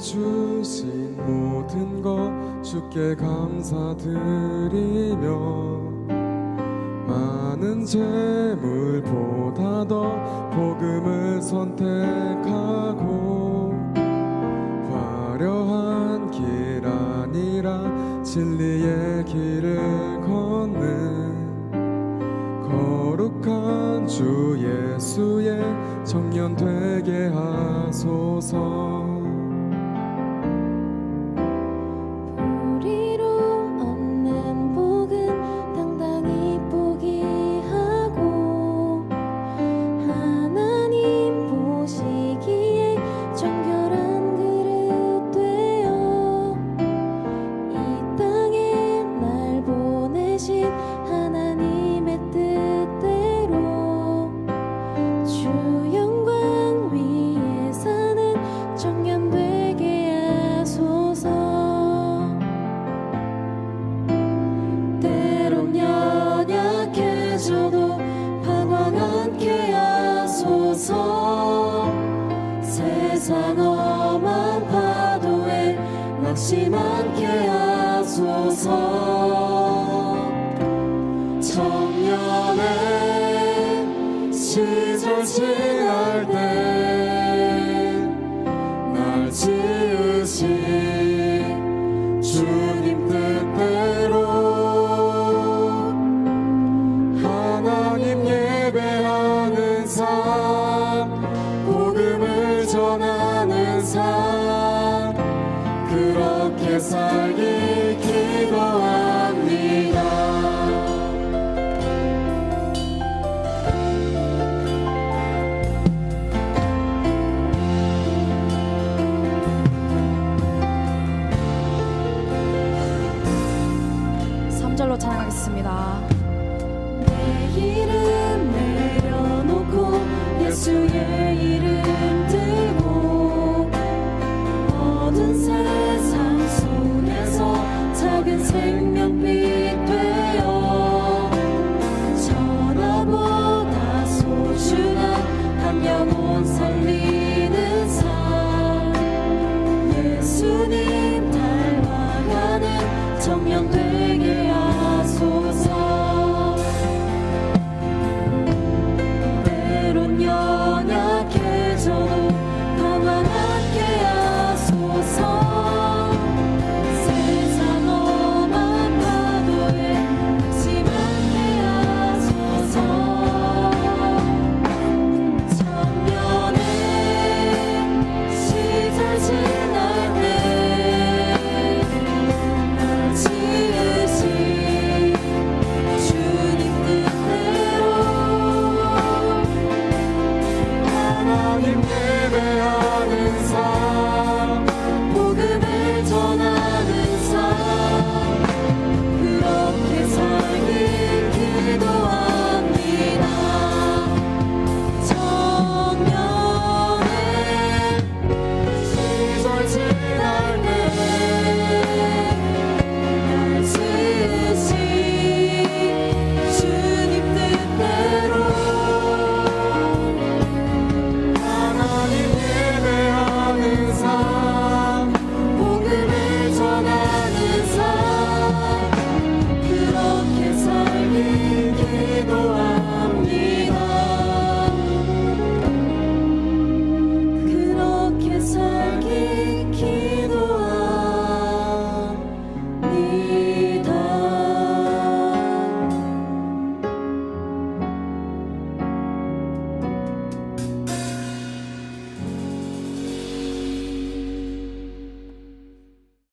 주신 모든 것 주께 감사드리며 많은 재물보다 더 복음을 선택하고 화려한 길 아니라 진리의 길을 걷는 거룩한 주 예수의 청년 되게 하소서 낙심 않게 하소서 청년의 시절 지날 때날 지으신 주님 뜻대로 하나님 예배하는 삶 복음을 전하는 삶 삼절로 찬양하겠습니다.